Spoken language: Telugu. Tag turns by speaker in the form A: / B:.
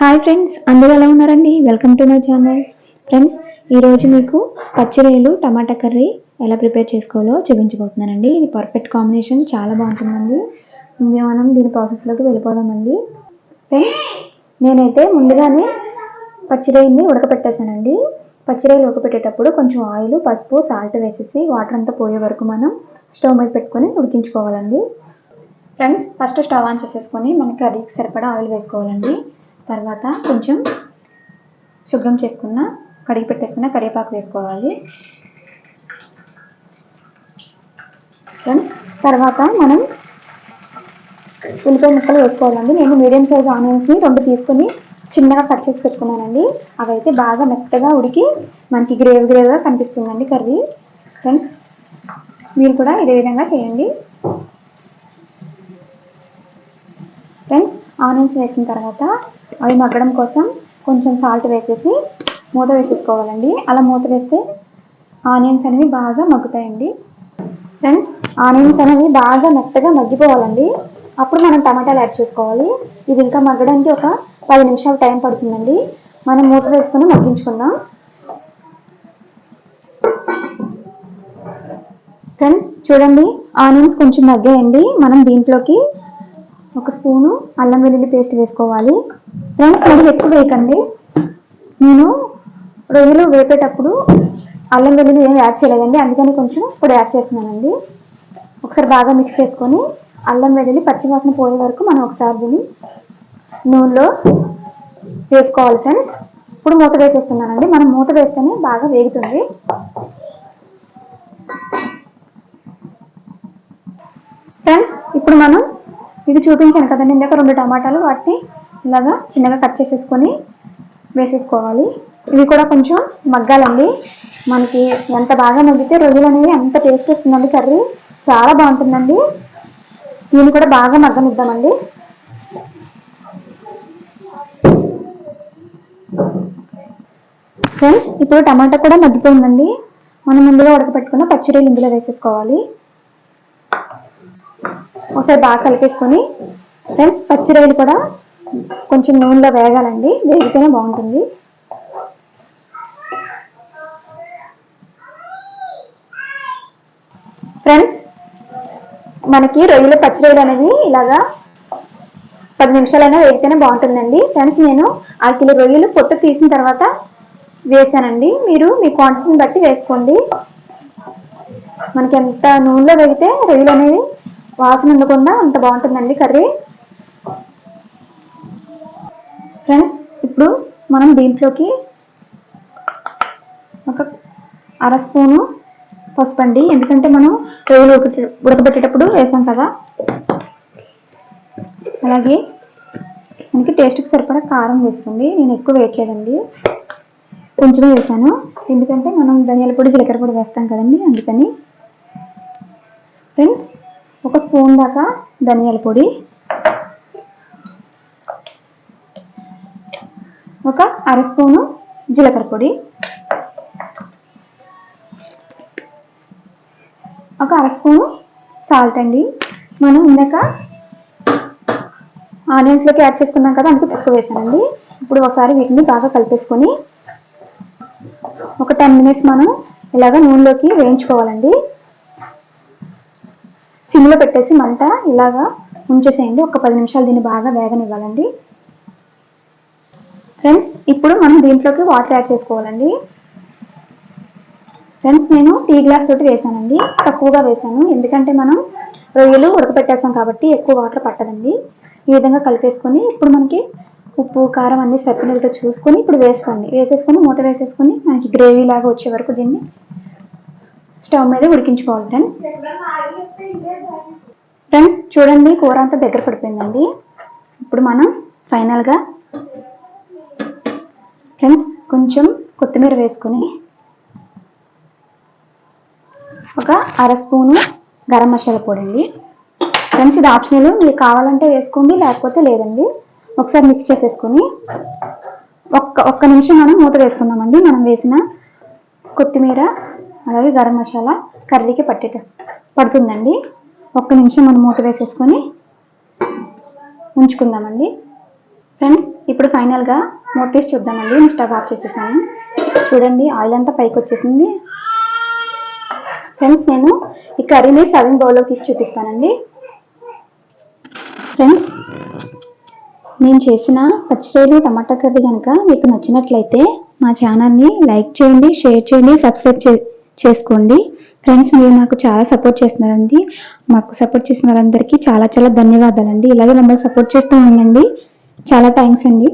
A: హాయ్ ఫ్రెండ్స్ అందరూ ఎలా ఉన్నారండి? Welcome to my channel friends ఈరోజు మీకు పచ్చిరేలు టమాటా కర్రీ ఎలా ప్రిపేర్ చేసుకోవాలో చూపించబోతున్నానండి. ఇది పర్ఫెక్ట్ కాంబినేషన్ చాలా బాగుంటుందండి. మనం దీని ప్రాసెస్లోకి వెళ్ళిపోదామండి. ఫ్రెండ్స్ నేనైతే ముందుగానే పచ్చిరొయ్యని ఉడకపెట్టేశానండి. పచ్చిరొయ్యలు ఉడకపెట్టేటప్పుడు కొంచెం ఆయిల్ పసుపు సాల్ట్ వేసేసి వాటర్ అంతా పోయే వరకు మనం స్టవ్ మీద పెట్టుకొని ఉడికించుకోవాలండి. ఫ్రెండ్స్ ఫస్ట్ స్టవ్ ఆన్ చేసేసుకొని మనకి కర్రీకి సరిపడా ఆయిల్ వేసుకోవాలండి. తర్వాత కొంచెం శుభ్రం చేసుకున్న కడిగి పెట్టేసుకున్న కరివేపాకు వేసుకోవాలి. ఫ్రెండ్స్ తర్వాత మనం ఉల్లిపాయ ముక్కలు వేసుకోవాలండి. నేను మీడియం సైజ్ ఆనియన్స్ని రెండు తీసుకొని చిన్నగా కట్ చేసి పెట్టుకున్నానండి. అవైతే బాగా మెత్తగా ఉడికి మనకి గ్రేవ్ గ్రేవ్గా కనిపిస్తుందండి కర్రీ. ఫ్రెండ్స్ మీరు కూడా ఇదే విధంగా చేయండి. ఫ్రెండ్స్ ఆనియన్స్ వేసిన తర్వాత అవి మగ్గడం కోసం కొంచెం సాల్ట్ వేసేసి మూత వేసేసుకోవాలండి. అలా మూత వేస్తే ఆనియన్స్ అనేవి బాగా మగ్గుతాయండి. ఫ్రెండ్స్ ఆనియన్స్ అనేవి బాగా మెత్తగా మగ్గిపోవాలండి. అప్పుడు మనం టమాటాలు యాడ్ చేసుకోవాలి. ఇది ఇంకా మగ్గడానికి ఒక పది నిమిషాలు టైం పడుతుందండి. మనం మూత వేసుకొని మగ్గించుకుందాం. ఫ్రెండ్స్ చూడండి ఆనియన్స్ కొంచెం మగ్గాయండి. మనం దీంట్లోకి ఒక స్పూను అల్లం వెల్లుల్లి పేస్ట్ వేసుకోవాలి. ఫ్రెండ్స్ మరి ఎక్కువ వేయకండి. నేను రొయ్యలు వేపేటప్పుడు అల్లం వెల్లుల్లి ఏం యాడ్ చేయలేదండి. అందుకని కొంచెం ఇప్పుడు యాడ్ చేస్తున్నానండి. ఒకసారి బాగా మిక్స్ చేసుకొని అల్లం వెల్లుల్లి పచ్చివాసన పోయే వరకు మనం ఒకసారి దీన్ని నూనెలో వేపుకోవాలి ఫ్రెండ్స్. ఇప్పుడు మూత వేసేస్తున్నానండి. మనం మూత వేస్తేనే బాగా వేగుతుంది. ఫ్రెండ్స్ ఇప్పుడు మనం ఇది చూపించాను కదండి. ఇందాక రెండు టమాటాలు వాటిని ఇలాగా చిన్నగా కట్ చేసేసుకొని వేసేసుకోవాలి. ఇవి కూడా కొంచెం మగ్గాలండి. మనకి ఎంత బాగా మగ్గితే రొయ్యలు అనేవి ఎంత టేస్ట్ వస్తుందండి. కర్రీ చాలా బాగుంటుందండి. దీన్ని కూడా బాగా మగ్గనిద్దామండి. ఫ్రెండ్స్ ఇప్పుడు టమాటా కూడా మగ్గిపోయిందండి. మనం ముందుగా ఉడకపెట్టుకున్న పచ్చిరొయ్యలు ఇందులో వేసేసుకోవాలి. ఒకసారి బాగా కలిపేసుకొని ఫ్రెండ్స్ పచ్చిరొయ్యలు కూడా కొంచెం నూనెలో వేగాలండి. వేగితేనే బాగుంటుంది. ఫ్రెండ్స్ మనకి రొయ్యలు పచ్చి రొయ్యలు అనేవి ఇలాగా పది నిమిషాలైనా వేగితేనే బాగుంటుందండి. ఫ్రెండ్స్ నేను ఆ కిలో రొయ్యలు పొట్టు తీసిన తర్వాత వేసానండి మీరు మీ క్వాంటిటీని బట్టి వేసుకోండి. మనకి ఎంత నూనెలో వేగితే రొయ్యలు అనేవి వాసన ఉండకుండా అంత బాగుంటుందండి కర్రీ. ఫ్రెండ్స్ ఇప్పుడు మనం దీంట్లోకి ఒక అర స్పూను పసుపు అండి. ఎందుకంటే మనం రొయ్యలు ఉడకబెట్టేటప్పుడు వేసాం కదా. అలాగే మనకి టేస్ట్కి సరిపడా కారం వేసుకోండి. నేను ఎక్కువ వేయట్లేదండి. కొంచెమే వేసాను. ఎందుకంటే మనం ధనియాల పొడి జీలకర్ర పొడి వేస్తాం కదండి అందుకని. ఫ్రెండ్స్ ఒక స్పూన్ దాకా ధనియాల పొడి. ఒక అర స్పూను జీలకర్ర పొడి. ఒక అర స్పూను సాల్ట్ అండి. మనం ఇందాక ఆనియన్స్లోకి యాడ్ చేసుకున్నాం కదా అంతే తక్కువ వేసానండి. ఇప్పుడు ఒకసారి వీటిని బాగా కలిపేసుకొని ఒక టెన్ మినిట్స్ మనం ఇలాగ నూనెలోకి వేయించుకోవాలండి. సిమ్లో పెట్టేసి మంట ఇలాగా ఉంచేసేయండి. ఒక పది నిమిషాలు దీన్ని బాగా వేగనివ్వాలండి. ఫ్రెండ్స్ ఇప్పుడు మనం దీంట్లోకి వాటర్ యాడ్ చేసుకోవాలండి. ఫ్రెండ్స్ నేను టీ గ్లాస్ తోటి వేసానండి. తక్కువగా వేసాను. ఎందుకంటే మనం రొయ్యలు ఉడకపెట్టేసాం కాబట్టి ఎక్కువ వాటర్ పట్టదండి. ఈ విధంగా కలిపేసుకొని ఇప్పుడు మనకి ఉప్పు కారం అన్ని సరిపోయినట్టు చూసుకొని ఇప్పుడు వేసుకోండి. వేసేసుకొని మూత వేసేసుకొని మనకి గ్రేవీ లాగా వచ్చే వరకు దీన్ని స్టవ్ మీద ఉడికించుకోవాలి ఫ్రెండ్స్. ఫ్రెండ్స్ చూడండి కూర అంతా దగ్గర పడిపోయిందండి. ఇప్పుడు మనం ఫైనల్గా ఫ్రెండ్స్ కొంచెం కొత్తిమీర వేసుకొని ఒక అర స్పూను గరం మసాలా పొడి అండి. ఫ్రెండ్స్ ఇది ఆప్షనల్ మీరు కావాలంటే వేసుకోండి లేకపోతే లేదండి. ఒకసారి మిక్స్ చేసేసుకొని ఒక్క ఒక్క నిమిషం మనం మూత వేసుకుందామండి. మనం వేసిన కొత్తిమీర అలాగే గరం మసాలా కర్రీకి పట్టేట పడుతుందండి. ఒక్క నిమిషం మనం మూత వేసేసుకొని ఉంచుకుందామండి. ఫ్రెండ్స్ ఇప్పుడు ఫైనల్గా మూత తీసి చూద్దామండి. నేను స్టవ్ ఆఫ్ చేసేసాను. చూడండి ఆయిల్ అంతా పైకి వచ్చేసింది. ఫ్రెండ్స్ నేను ఈ కర్రీని సర్వింగ్ బౌల్లో తీసి చూపిస్తానండి. ఫ్రెండ్స్ నేను చేసిన పచ్చిరేలు టమాటా కర్రీ కనుక మీకు నచ్చినట్లయితే మా ఛానల్ని లైక్ చేయండి షేర్ చేయండి సబ్స్క్రైబ్ చేసుకోండి. ఫ్రెండ్స్ మీరు నాకు చాలా సపోర్ట్ చేస్తున్నారండి. మాకు సపోర్ట్ చేసిన వారందరికీ చాలా చాలా ధన్యవాదాలండి. ఇలాగే మమ్మల్ని సపోర్ట్ చేస్తూ ఉండండి. చాలా థ్యాంక్స్ అండి.